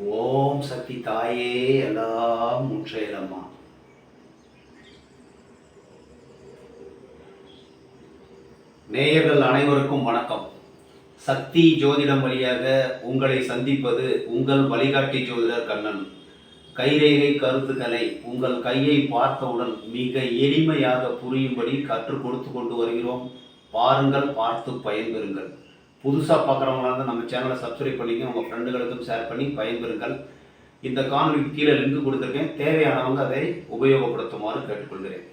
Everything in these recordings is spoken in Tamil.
ஓம் சக்தி தாயே எல்லாம் முற்றையிலம்மா நேயர்கள் அனைவருக்கும் வணக்கம். சக்தி ஜோதிடம் வழியாக உங்களை சந்திப்பது உங்கள் வழிகாட்டி ஜோதிடர் கண்ணன். கைரேகை கருத்துக்களை உங்கள் கையை பார்த்தவுடன் மிக எளிமையாக புரியும்படி கற்றுக் கொடுத்து கொண்டு வருகிறோம். பாருங்கள் பார்த்து பயன்பெறுங்கள். புதுசாக பார்க்குறவங்களா இருந்தால் நம்ம சேனலை சப்ஸ்கிரைப் பண்ணிங்க உங்கள் ஃப்ரெண்டுகளுக்கும் ஷேர் பண்ணி பயன்பெறுங்கள். இந்த காணொலிக்கு கீழே லிங்க் கொடுத்துருக்கேன். தேவையானவங்க அதை உபயோகப்படுத்துமாறு கேட்டுக்கொள்கிறேன்.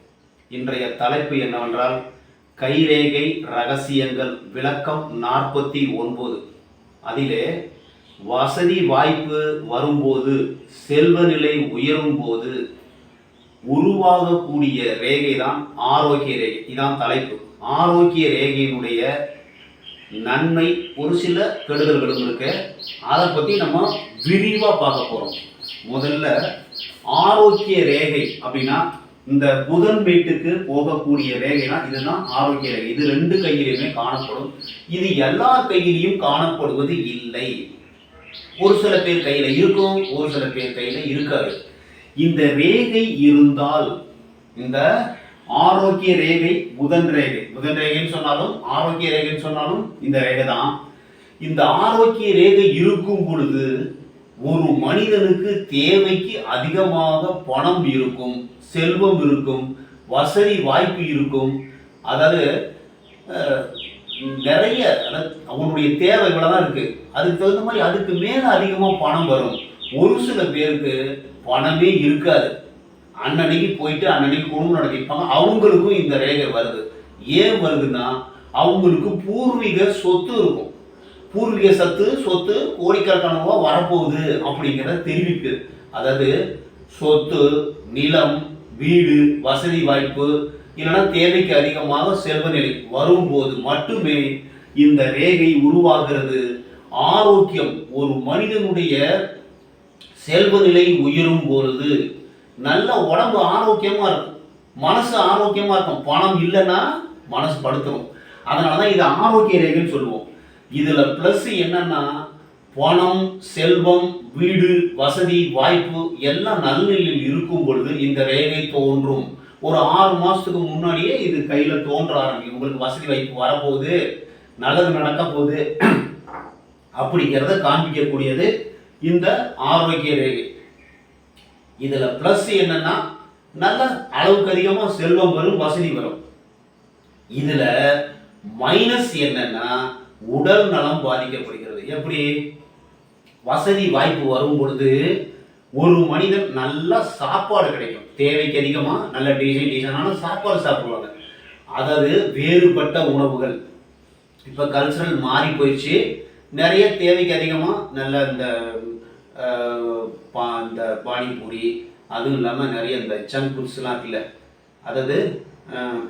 இன்றைய தலைப்பு என்னவென்றால் கைரேகை ரகசியங்கள் விளக்கம் நாற்பத்தி ஒன்பது. அதிலே வசதி வாய்ப்பு வரும்போது செல்வநிலை உயரும் போது உருவாகக்கூடிய ரேகை தான் ஆரோக்கிய ரேகை. இதான் தலைப்பு. ஆரோக்கிய ரேகையினுடைய நன்மை ஒரு சில கெடுதல்களும் இருக்கு. அதை பற்றி நம்ம விரிவாக பார்க்க போகிறோம் முதல்ல ஆரோக்கிய ரேகை அப்படின்னா இந்த புதன் வீட்டுக்கு போகக்கூடிய ரேகைனா இதுதான் ஆரோக்கிய ரேகை. இது ரெண்டு கையிலையுமே காணப்படும். இது எல்லா கையிலையும் காணப்படுவது இல்லை. ஒரு சில பேர் கையில இருக்கும் ஒரு சில பேர் கையில இருக்காது. இந்த ரேகை இருந்தால் இந்த ஆரோக்கிய ரேகை புதன் ரேகை புதன் ரேகைன்னு சொன்னாலும் ஆரோக்கிய ரேகைன்னு சொன்னாலும் இந்த ரேகை தான். இந்த ஆரோக்கிய ரேகை இருக்கும் பொழுது ஒரு மனிதனுக்கு தேவைக்கு அதிகமாக பணம் இருக்கும் செல்வம் இருக்கும் வசதி வாய்ப்பு இருக்கும். அதாவது நிறைய அதாவது அவனுடைய தேவை இவ்வளவுதான் இருக்குது அதுக்கு தகுந்த மாதிரி அதுக்கு மேலே அதிகமாக பணம் வரும். ஒரு சில பேருக்கு பணமே இருக்காது. அன்னன்னைக்கு போயிட்டு அன்னன்னைக்கு குடும்பம் நடத்திப்பாங்க. அவங்களுக்கும் இந்த ரேகை வருது. ஏன் வருதுன்னா அவங்களுக்கு பூர்வீக சொத்து இருக்கும். பூர்வீக சத்து சொத்து கோடிக்கணக்கான ரூபா வரப்போகுது அப்படிங்கிறத தெரிவிக்குது அதாவது சொத்து நிலம் வீடு வசதி வாய்ப்பு இல்லைன்னா தேவைக்கு அதிகமாக செல்வநிலை வரும்போது மட்டுமே இந்த ரேகை உருவாகிறது. ஆரோக்கியம் ஒரு மனிதனுடைய செல்வநிலை உயரும் பொழுது நல்ல உடம்பு ஆரோக்கியமாக இருக்கும். மனசு ஆரோக்கியமாக இருக்கும். பணம் இல்லைன்னா மனசு படுத்துரும் அதனால தான் இது ஆரோக்கிய ரேகைன்னு சொல்லுவோம். இதில் ப்ளஸ் என்னன்னா பணம் செல்வம் வீடு வசதி வாய்ப்பு எல்லாம் நல்நிலையில் இருக்கும் பொழுது இந்த ரேகை தோன்றும். ஒரு ஆறு மாதத்துக்கு முன்னாடியே இது கையில் தோன்ற ஆரம்பிக்கும். உங்களுக்கு வசதி வாய்ப்பு வரப்போகுது நல்லது நடக்க போகுது. அப்படிங்கிறத காண்பிக்கக்கூடியது இந்த ஆரோக்கிய ரேகை. இதில் ப்ளஸ் என்னன்னா நல்ல அளவுக்கு அதிகமாக செல்வம் வரும் வசதி வரும். இதுல மைனஸ் என்னன்னா உடல் நலம் பாதிக்கப்படுகிறது. எப்படி? வசதி வாய்ப்பு வரும் பொழுது ஒரு மனிதன் நல்ல சாப்பாடு கிடைக்கும். தேவைக்கு அதிகமாக நல்ல டிசைன் டீசனான சாப்பாடு சாப்பிடுவாங்க. அதாவது வேறுபட்ட உணவுகள். இப்போ கல்ச்சரல் மாறி போயிடுச்சு. நிறைய தேவைக்கு அதிகமாக நல்ல இந்த பா இந்த பானிபூரி அதுவும் இல்லாமல் நிறைய இந்த சங்க் ஃபுட்ஸ்லாம் இருக்குல்ல. அதாவது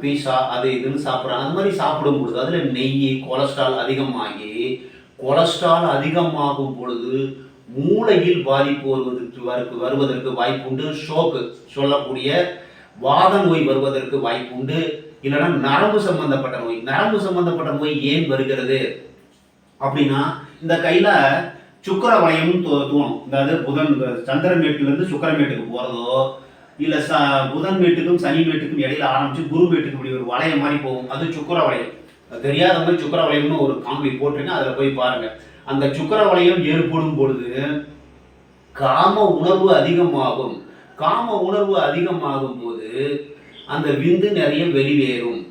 பீஸா அது இதுன்னு சாப்பிட்றாங்க. அது மாதிரி சாப்பிடும் பொழுது அதில் நெய் கொலஸ்ட்ரால் அதிகமாகி கொலஸ்ட்ரால் அதிகமாகும் பொழுது மூளையில் பாதிப்பு வருவதற்கு வரு- வருவதற்கு வாய்ப்புண்டு. ஷோக்கு சொல்லக்கூடிய வாத நோய் வருவதற்கு வாய்ப்புண்டு. இல்லைன்னா நரம்பு சம்பந்தப்பட்ட நோய். நரம்பு சம்பந்தப்பட்ட நோய் ஏன் வருகிறது? அப்படின்னா இந்த கையில் சுக்கர வளையம்னு தோ தோணும். அதாவது புதன் சந்திரமேட்டிலேருந்து சுக்கரமேட்டுக்கு போகிறதோ இல்லை ச புதன் மேட்டுக்கும் சனி மேட்டுக்கும் இடையில ஆரம்பிச்சு குரு மேட்டுக்கு இப்படி ஒரு வளையம் மாதிரி போகும். அது சுக்கர வளையம். தெரியாத மாதிரி சுக்கர வளையம்னு ஒரு காமெடி போட்டிருக்கேன். அதில் போய் பாருங்க. அந்த சுக்கர வளையம் ஏற்படும் பொழுது காம உணர்வு அதிகமாகும். காம உணர்வு அதிகமாகும் போது அந்த விந்து நிறைய வெளியேறும்.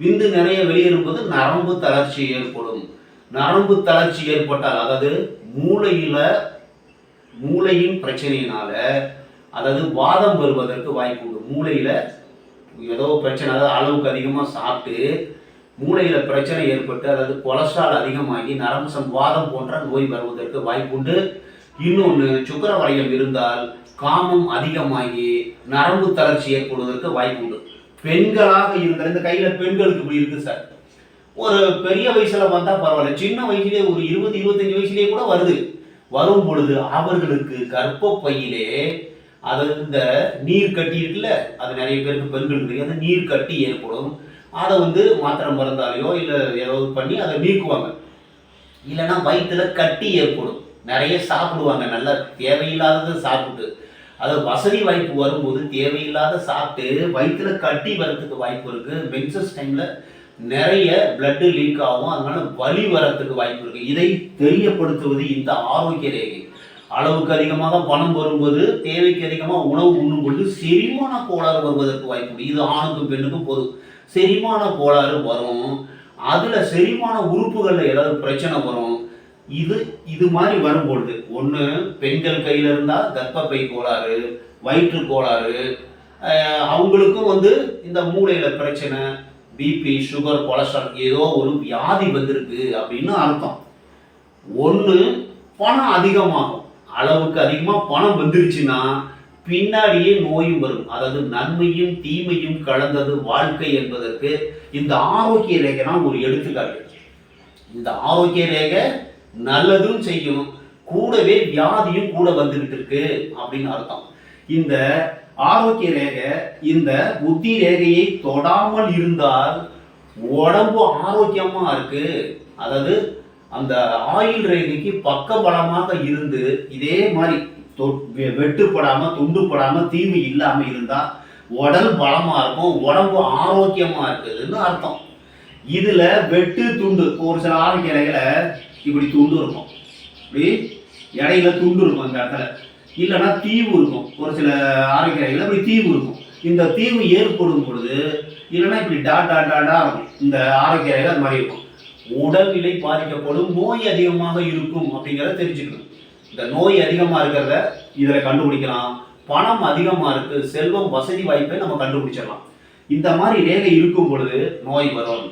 விந்து நிறைய வெளியேறும் போது நரம்பு தளர்ச்சி ஏற்படும். நரம்பு தளர்ச்சி ஏற்பட்டால் அதாவது மூளையில மூளையின் பிரச்சனையினால அதாவது வாதம் வருவதற்கு வாய்ப்பு உண்டு. மூளையில் ஏதோ பிரச்சனை அதாவது அளவுக்கு அதிகமாக சாப்பிட்டு மூளையில் பிரச்சனை ஏற்பட்டு அதாவது கொலஸ்ட்ரால் அதிகமாகி நரம்புசம் வாதம் போன்ற நோய் வருவதற்கு வாய்ப்புண்டு இன்னொன்று சுக்கர வளையம் இருந்தால் காமம் அதிகமாகி நரம்பு தளர்ச்சி ஏற்படுவதற்கு வாய்ப்புண்டு பெண்களாக இருந்தால் இந்த கையில் பெண்களுக்கு இப்படி இருக்குது சார். ஒரு பெரிய வயசில் வந்தால் பரவாயில்ல சின்ன வயசுலேயே ஒரு இருபது இருபத்தஞ்சு வயசுலேயே கூட வருது. வரும் பொழுது அவர்களுக்கு கர்ப்பப்பையிலே அது இந்த நீர் கட்டி இருக்குல்ல அது நிறைய பேருக்கு பெண்களுக்கு தெரியும். அந்த நீர் கட்டி ஏற்படும். அதை வந்து மாத்திரை மருந்தாலேயோ இல்லை ஏதாவது பண்ணி அதை நீக்குவாங்க. இல்லைன்னா வயிற்றுல கட்டி ஏற்படும். நிறைய சாப்பிடுவாங்க நல்லா தேவையில்லாததை சாப்பிட்டு. அது வசதி வாய்ப்பு வரும்போது தேவையில்லாத சாப்பிட்டு வயிற்றுல கட்டி வரத்துக்கு வாய்ப்பு இருக்கு. மென்சஸ் டைம்ல நிறைய பிளட்டு லீக் ஆகும். அதனால வலி வரத்துக்கு வாய்ப்பு இருக்கு. இதை தெரியப்படுத்துவது இந்த ஆரோக்கிய ரேகை. அளவுக்கு அதிகமாக பணம் வரும்போது தேவைக்கு அதிகமாக உணவு உண்ணும் பொழுது செரிமான கோளாறு வருவதற்கு வாய்ப்பு உண்டு. இது ஆணுக்கும் பெண்ணுக்கும் பொது. செரிமான கோளாறு வரும். அதில் செரிமான உறுப்புகளில் ஏதாவது பிரச்சனை வரும். இது இது மாதிரி வரும்பொழுது ஒன்று பெண்கள் கையில் இருந்தால் கர்ப்பப்பை கோளாறு வயிற்று கோளாறு அவங்களுக்கும் வந்து இந்த மூளையில் பிரச்சனை பிபி சுகர் கொலஸ்ட்ரால் ஏதோ ஒரு வியாதி வந்திருக்கு அப்படின்னு அர்த்தம். ஒன்று பணம் அதிகமாகும். அளவுக்கு அதிகமாக பணம் வந்துருச்சுன்னா பின்னாடியே நோயும் வரும். அதாவது நன்மையும் தீமையும் கலந்தது வாழ்க்கை என்பதற்கு இந்த ஆரோக்கிய ரேகை தான் ஒரு எடுத்துக்காட்டு. இந்த ஆரோக்கிய ரேகை நல்லதும் செய்யும் கூடவே வியாதியும் கூட வந்துகிட்டு இருக்கு அப்படின்னு அர்த்தம். இந்த ஆரோக்கிய ரேகை இந்த புத்தி ரேகையை தொடாமல் இருந்தால் உடம்பு ஆரோக்கியமா இருக்கு. அதாவது அந்த ஆயில் ரேகைக்கு பக்கபலமாக இருந்து இதே மாதிரி வெ- வெட்டுப்படாம துண்டுப்படாம தீமை இல்லாம இருந்தா உடல் பலமா இருக்கும் உடம்பு ஆரோக்கியமா இருக்குதுன்னு அர்த்தம். இதுல வெட்டு துண்டு ஒரு சில ஆரோக்கிய ரேகையில இப்படி துண்டு இருக்கும். இப்படி இடையில துண்டு இருக்கும் அந்த இடத்துல. இல்லைன்னா தீவு இருக்கும். ஒரு சில ஆரோக்கிய ரேகையில இப்படி தீவு இருக்கும். இந்த தீவு ஏற்படும் பொழுது இல்லைன்னா இப்படி டாட் டாட் டாட்டா இருக்கும். இந்த ஆரோக்கிய ரேகை அது மாதிரி இருக்கும். உடல்நிலை பாதிக்கப்படும் நோய் அதிகமாக இருக்கும் அப்படிங்கிறத தெரிஞ்சுக்கணும். இந்த நோய் அதிகமாக இருக்கிறத இதில் கண்டுபிடிக்கலாம். பணம் அதிகமாக இருக்கு செல்வம் வசதி வாய்ப்பை நம்ம கண்டுபிடிச்சிடலாம். இந்த மாதிரி ரேகை இருக்கும் பொழுது நோய் வரும்.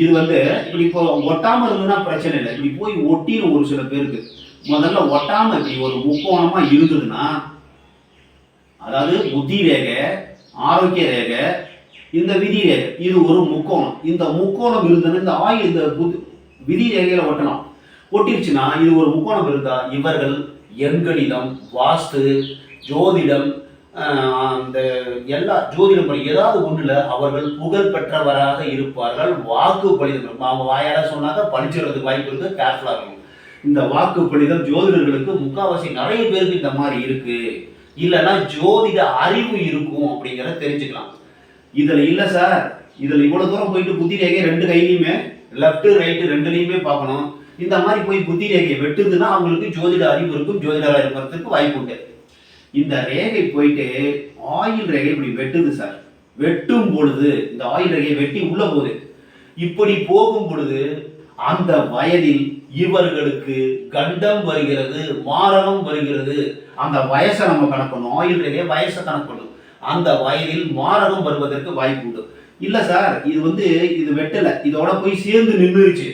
இது வந்து இப்படி இப்போ ஒட்டாமல் இருந்ததுன்னா பிரச்சனை இல்லை. இப்படி போய் ஒட்டிடும் ஒரு சில பேருக்கு. முதல்ல ஒட்டாம இப்படி ஒரு முக்கோணமாக இருந்ததுன்னா அதாவது புத்தி ரேகை ஆரோக்கிய ரேகை இந்த விதி ரேகை இது ஒரு முக்கோணம். இந்த முக்கோணம் இருந்ததுன்னா இந்த ஆய் இந்த புத் விதி ரேகையில ஒட்டணும் ஒட்டிருச்சுன்னா இது ஒரு முக்கோணம் இருந்தா இவர்கள் எண்கணிதம் வாஸ்து ஜோதிடம் அந்த எல்லா ஜோதிடம் படி ஏதாவது ஒன்றில் அவர்கள் புகழ் பெற்றவராக இருப்பார்கள். வாக்கு பலிதம் அவங்க வாயால சொன்னாக்க பழிச்சுறதுக்கு வாய்ப்பு இருக்கு கேர்ஃபுல்லாக இருக்கும் இந்த வாக்கு பலிதம் ஜோதிடர்களுக்கு முக்காவாசி நிறைய பேருக்கு இந்த மாதிரி இருக்கு. இல்லைன்னா ஜோதிட அறிவு இருக்கும் அப்படிங்கிறத தெரிஞ்சுக்கலாம். இதில் இல்லை சார் இதில் இவ்வளோ தூரம் போயிட்டு புத்தி ரேகை ரெண்டு கையிலையுமே லெஃப்ட் ரைட்டு ரெண்டுலையுமே பார்க்கணும். இந்த மாதிரி போய் புத்தி ரேகையை வெட்டுதுன்னா அவங்களுக்கு ஜோதிட அறிவு இருக்கும் ஜோதிடராக இருக்கிறதுக்கு வாய்ப்பு உண்டு. இந்த ரேகை போயிட்டு ஆயில் ரேகை இப்படி வெட்டுது சார் வெட்டும் பொழுது இந்த ஆயில் ரேகையை வெட்டி உள்ள போகுது. இப்படி போகும் பொழுது அந்த வயதில் இவர்களுக்கு கண்டம் வருகிறது மாரகம் வருகிறது. அந்த வயசை நம்ம கணக்கணும். ஆயில் ரேகையை வயசை கணக்கணும் அந்த வயதில் மாரகம் வருவதற்கு வாய்ப்பு உண்டு இல்ல சார் இது வந்து இது வெட்டல. இதோட போய் சேர்ந்து நின்றுச்சு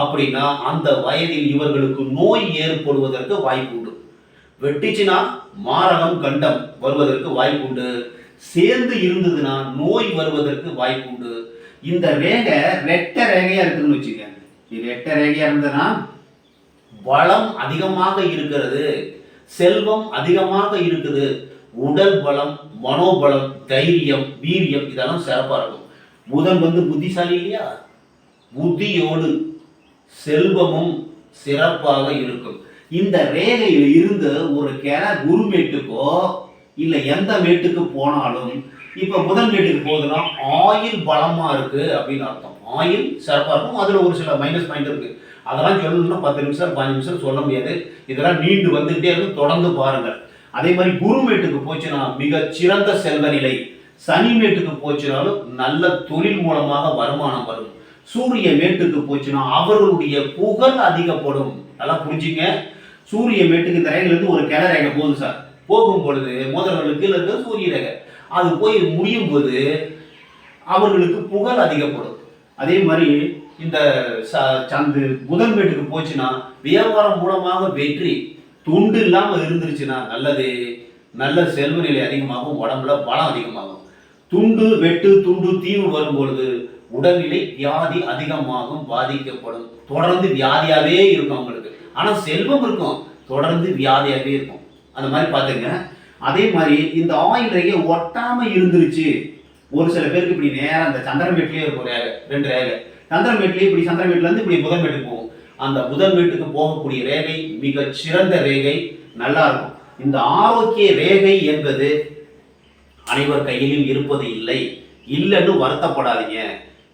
அப்படின்னா அந்த வயதில் இவர்களுக்கு நோய் ஏற்படுவதற்கு வாய்ப்பு உண்டு வெட்டிச்சுன்னா மாரகம் கண்டம் வருவதற்கு வாய்ப்பு உண்டு சேர்ந்து இருந்ததுன்னா நோய் வருவதற்கு வாய்ப்பு உண்டு இந்த ரேகை ரெட்ட ரேகையா இருக்குன்னு வச்சுக்க இது ரெட்ட ரேகையா இருந்ததுன்னா வளம் அதிகமாக இருக்கிறது. செல்வம் அதிகமாக இருக்குது. உடல் பலம் மனோபலம் தைரியம் வீரியம் இதெல்லாம் சிறப்பாக இருக்கும். புதன் வந்து புத்திசாலி இல்லையா? புத்தியோடு செல்வமும் சிறப்பாக இருக்கும். இந்த ரேகையில் இருந்து ஒரு கிண குருமேட்டுக்கோ இல்லை எந்த மேட்டுக்கு போனாலும் இப்போ புதன் மேட்டுக்கு போகுதுன்னா ஆயில் பலமாக இருக்கு அப்படின்னு அர்த்தம். ஆயில் சிறப்பாக இருக்கும். அதில் ஒரு சில மைனஸ் பாயிண்ட் இருக்கு. அதெல்லாம் சொல்லணும்னா பத்து நிமிஷம் பதினஞ்சு நிமிஷம் சொல்ல முடியாது. இதெல்லாம் நீண்டு வந்துகிட்டே இருக்கும் தொடர்ந்து பாருங்கள். அதே மாதிரி குருமேட்டுக்கு போச்சுன்னா மிக சிறந்த செல்வ நிலை. சனி மேட்டுக்கு போச்சுனாலும் நல்ல தொழில் மூலமாக வருமானம் வரும். சூரிய மேட்டுக்கு போச்சுன்னா அவர்களுடைய புகழ் அதிகப்படும். நல்லா புரிஞ்சுங்க? சூரிய மேட்டுக்கு இந்த ரேகையிலிருந்து ஒரு கிணறு ரேகை போகுது சார். போகும் பொழுது முதல்வர்களுக்கு கீழே இருக்கிற சூரிய ரேகை. அது போய் முடியும் போது அவர்களுக்கு புகழ் அதிகப்படும். அதே மாதிரி இந்த ச- சந்து புதன் வீட்டுக்கு போச்சுன்னா வியாபாரம் மூலமாக வெற்றி. துண்டு இல்லாமல் இருந்துருச்சுன்னா நல்லது. நல்ல செல்வ நிலை அதிகமாகும் உடம்புல பலம் அதிகமாகும். துண்டு வெட்டு துண்டு தீவு வரும்பொழுது உடல்நிலை வியாதி அதிகமாகும் பாதிக்கப்படும். தொடர்ந்து வியாதியாகவே இருக்கும் அவங்களுக்கு. ஆனால் செல்வம் இருக்கும் தொடர்ந்து வியாதியாகவே இருக்கும். அந்த மாதிரி பார்த்துங்க. அதே மாதிரி இந்த ஆயில் ரேகை ஒட்டாமல் இருந்துருச்சு. ஒரு சில பேருக்கு இப்படி நேரம் அந்த சந்திரமேட்லேயே இருக்கும் ரேகை ரெண்டு ரேகை. சந்திரமேட்லேயே இப்படி சந்திரமேட்லேருந்து இப்படி புதன்மேட்டுக்கு போகும். அந்த புதன் வீட்டுக்கு போகக்கூடிய ரேகை மிகச் சிறந்த ரேகை நல்லா இருக்கும். இந்த ஆரோக்கிய ரேகை என்பது அனைவர் கையிலும் இருப்பது இல்லை. இல்லைன்னு வருத்தப்படாதீங்க.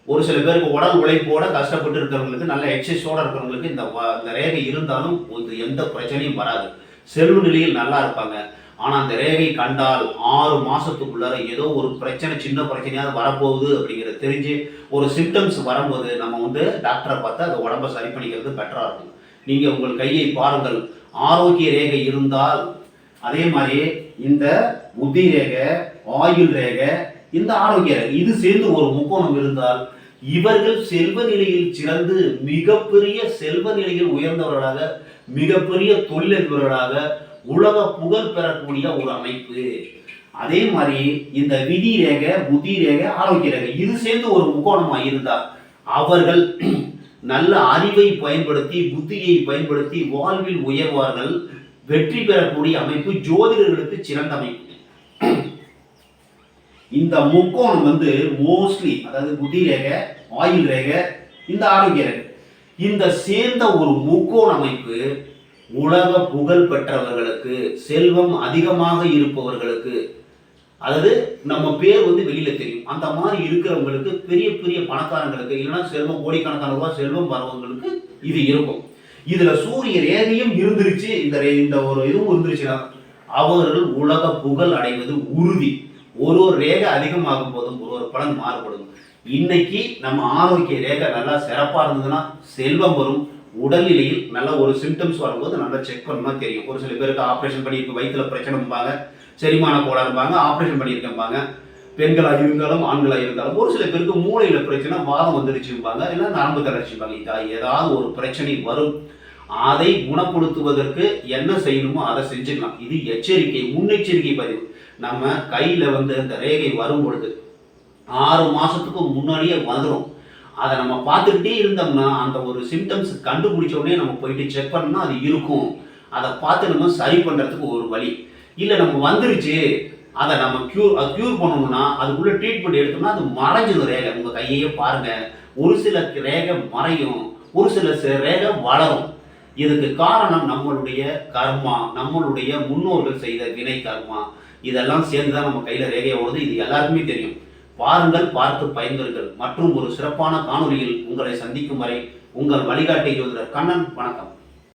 ஒரு சில பேருக்கு உடல் உழைப்போட கஷ்டப்பட்டு இருக்கிறவங்களுக்கு நல்ல எக்ஸசைஸோட இருக்கிறவங்களுக்கு இந்த இந்த ரேகை இருந்தாலும் எந்த பிரச்சனையும் வராது. செல்வ நிலையில் நல்லா இருப்பாங்க. ஆனால் அந்த ரேகை கண்டால் ஆறு மாதத்துக்குள்ளார ஏதோ ஒரு பிரச்சனை சின்ன பிரச்சனையாவது வரப்போகுது அப்படிங்கிறத தெரிஞ்சு ஒரு சிம்டம்ஸ் வரும்போது நம்ம வந்து டாக்டரை பார்த்து அதை உடம்ப சரி பண்ணிக்கிறது பெட்டராக இருக்கும். நீங்கள் உங்கள் கையை பாருங்கள். ஆரோக்கிய ரேகை இருந்தால் அதே மாதிரி இந்த புத்தி ரேகை ஆயுள் ரேகை இந்த ஆரோக்கிய ரேகை இது சேர்ந்து ஒரு முக்கோணம் இருந்தால் இவர்கள் செல்வ நிலையில் சிறந்து மிகப்பெரிய செல்வ நிலையில் உயர்ந்தவர்களாக மிகப்பெரிய தொழிலதிபர்களாக உலக புகழ் பெறக்கூடிய ஒரு அமைப்பு. அதே மாதிரி இந்த விதி ரேகை புத்தி ரேகை ஆரோக்கிய ரேகை இது சேர்ந்து ஒரு முக்கோணமாக இருந்தால் அவர்கள் நல்ல அறிவை பயன்படுத்தி புத்தியை பயன்படுத்தி வாழ்வில் உயர்வார்கள் வெற்றி பெறக்கூடிய அமைப்பு ஜோதிடர்களுக்கு சிறந்த அமைப்பு. இந்த முக்கோணம் வந்து மோஸ்ட்லி அதாவது புத்தி ரேகை ஆயுள் ரேகை இந்த ஆரோக்கிய ரேகை. இந்த சேர்ந்த ஒரு முக்கோண அமைப்பு உலக புகழ் பெற்றவர்களுக்கு செல்வம் அதிகமாக இருப்பவர்களுக்கு அதாவது நம்ம பேர் வந்து வெளியில தெரியும். அந்த மாதிரி இருக்கிறவங்களுக்கு பெரிய பெரிய பணக்காரங்களுக்கு இல்லைன்னா செல்வம் கோடிக்கணக்கான ரூபாய் செல்வம் வரவங்களுக்கு இது இருக்கும். இதுல சூரிய ரேகையும் இருந்துருச்சு. இந்த ரே- இந்த ஒரு இதுவும் இருந்துருச்சுன்னா அவர்கள் உலக புகழ் அடைவது உறுதி. ஒரு ஒரு ரேகை அதிகமாகும் போதும் ஒரு ஒரு பலன் மாறுபடும். இன்னைக்கு நம்ம ஆரோக்கிய ரேகை நல்லா சிறப்பா இருந்ததுன்னா செல்வம் வரும் உடல்நிலையில் நல்ல ஒரு சிம்டம்ஸ் வரும்போது நல்லா செக் பண்ணா தெரியும். ஒரு சில பேருக்கு ஆப்ரேஷன் பண்ணியிருக்கு வயிற்றில் பிரச்சனைம்பாங்க செரிமான கோளாறும்பாங்க ஆப்ரேஷன் பண்ணியிருக்கம்பாங்க. பெண்களாக இருந்தாலும் ஆண்களாக இருந்தாலும் ஒரு சில பேருக்கு மூளையில் பிரச்சனை வாதம் வந்துருச்சும்பாங்க இல்லை நரம்பு தளர்ச்சிம்பாங்க. இதா ஏதாவது ஒரு பிரச்சனை வரும். அதை குணப்படுத்துவதற்கு என்ன செய்யணுமோ அதை செஞ்சுக்கலாம். இது எச்சரிக்கை முன்னெச்சரிக்கை பதிவு. நம்ம கையில் வந்து அந்த ரேகை வரும் பொழுது ஆறு மாதத்துக்கு முன்னாடியே வந்துடும் அதை நம்ம பார்த்துக்கிட்டே இருந்தோம்னா அந்த ஒரு சிம்டம்ஸ் கண்டுபிடிச்ச உடனே நம்ம போயிட்டு செக் பண்ணோம்னா அது இருக்கும். அதை பார்த்து நம்ம சரி பண்ணுறதுக்கு ஒரு வழி. இல்லை நம்ம வந்துருச்சு. அதை நம்ம க்யூர் அது க்யூர் பண்ணணும்னா அதுக்குள்ளே ட்ரீட்மெண்ட் எடுத்தோம்னா அது மறைஞ்சிடும் ரேகை. உங்கள் கையையே பாருங்க. ஒரு சில ரேகை மறையும். ஒரு சில ரேகை வளரும். இதுக்கு காரணம் நம்மளுடைய கர்மா நம்மளுடைய முன்னோர்கள் செய்த வினை கர்மா. இதெல்லாம் சேர்ந்து தான் நம்ம கையில் ரேகையை ஓடுது. இது எல்லாருக்குமே தெரியும். பாருங்கள் பார்த்து பயன்பெறுங்கள் மற்றும் ஒரு சிறப்பான காணொளியில் உங்களை சந்திக்கும் வரை உங்கள் வழிகாட்டி ஜோதிடர் கண்ணன் வணக்கம்.